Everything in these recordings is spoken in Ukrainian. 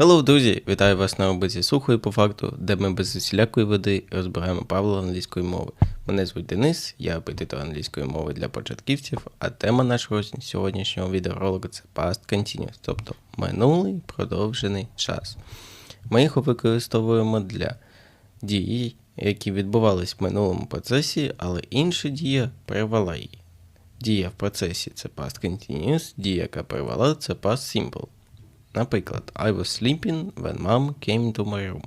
Hello, друзі! Вітаю вас на роботі сухої по факту, де ми без усілякої води розбираємо правила англійської мови. Мене звуть Денис, я репетитор англійської мови для початківців, а тема нашого сьогоднішнього відеоролику це past continuous, тобто минулий продовжений час. Ми його використовуємо для дій, які відбувались в минулому процесі, але інша дія привела її. Дія в процесі це past continuous, дія, яка привела, це past simple. Наприклад, I was sleeping when mom came to my room.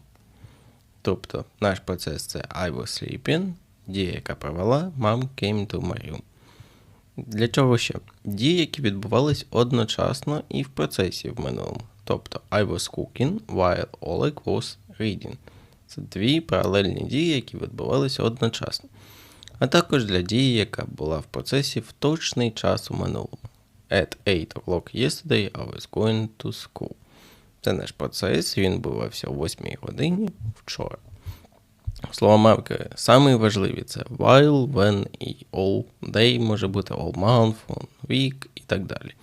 Тобто наш процес це I was sleeping, дія, яка привела, mom came to my room. Для чого ще? Дії, які відбувались одночасно і в процесі в минулому. Тобто I was cooking while Oleg was reading. Це дві паралельні дії, які відбувалися одночасно. А також для дії, яка була в процесі в точний час у минулому. At 8 o'clock yesterday I was going to school. Це наш процес, він відбувався о 8 годині вчора. Слова маркери самі важливі це while, when і all day може бути all month, week і так далі.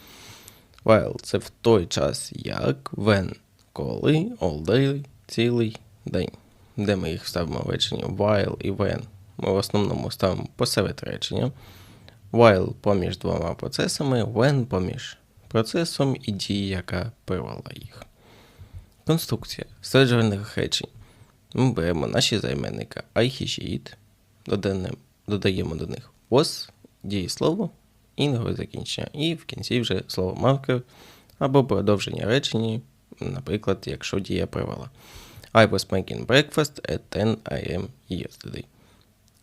While це в той час як, when коли, all day цілий день. Де ми їх ставимо в реченні while і when. Ми в основному ставимо посеред речення. While поміж двома процесами, when поміж процесом і дії, яка привела їх. Конструкція стверджувальних речень. Ми беремо наші займенника I, he, she, it, додаємо, до них was, дієслово, інгове закінчення, і в кінці вже слово маркер або продовження речення, наприклад, якщо дія привела. I was making breakfast at 10 am yesterday.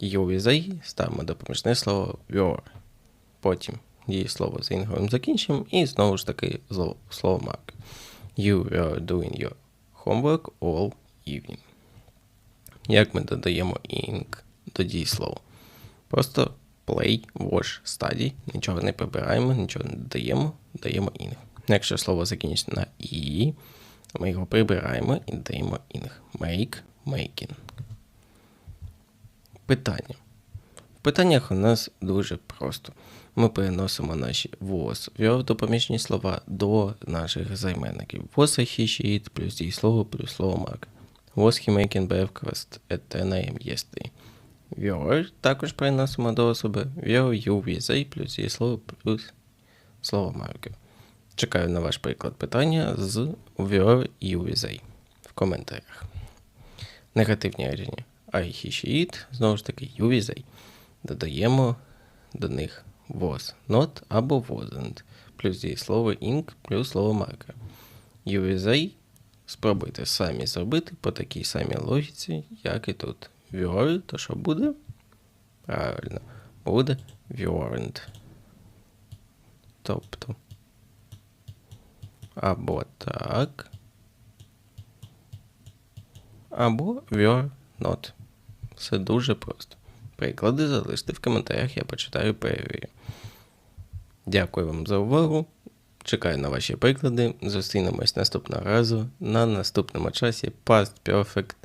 I ставимо допоміжне слово were. Потім дієслово з інговим закінченням і знову ж таки слово mark. You were doing your homework all evening. Як ми додаємо ing до дієслова? Просто play, wash, study. Нічого не прибираємо, нічого не додаємо, даємо ing. Якщо слово закінчиться на і, ми його прибираємо і додаємо ing. Make, making. Питання. В питаннях у нас дуже просто. Ми переносимо наші was, verb допоміжні слова до наших займенників. Was he, she, it, плюс дієслово, плюс слово mark. Was he making breakfast at 10 am yesterday? Were також переносимо до особи. Were you with a плюс дієслово, плюс слово marker. Чекаю на ваш приклад питання з were you a в коментарях. Негативні речення. I, he, she, it, знову ж таки, a. Додаємо до них was, not або wasn't, плюс дієслово ing, плюс слово marker. You with a спробуйте самі зробити по такій самій логіці, як і тут. Were, то що буде? Правильно, буде weren't. Тобто. Або так. Або were not. Все дуже просто. Приклади залиште в коментарях, я почитаю перевірю. Дякую вам за увагу. Чекаю на ваші приклади. Зустрінемось наступного разу на наступному часі Past Perfect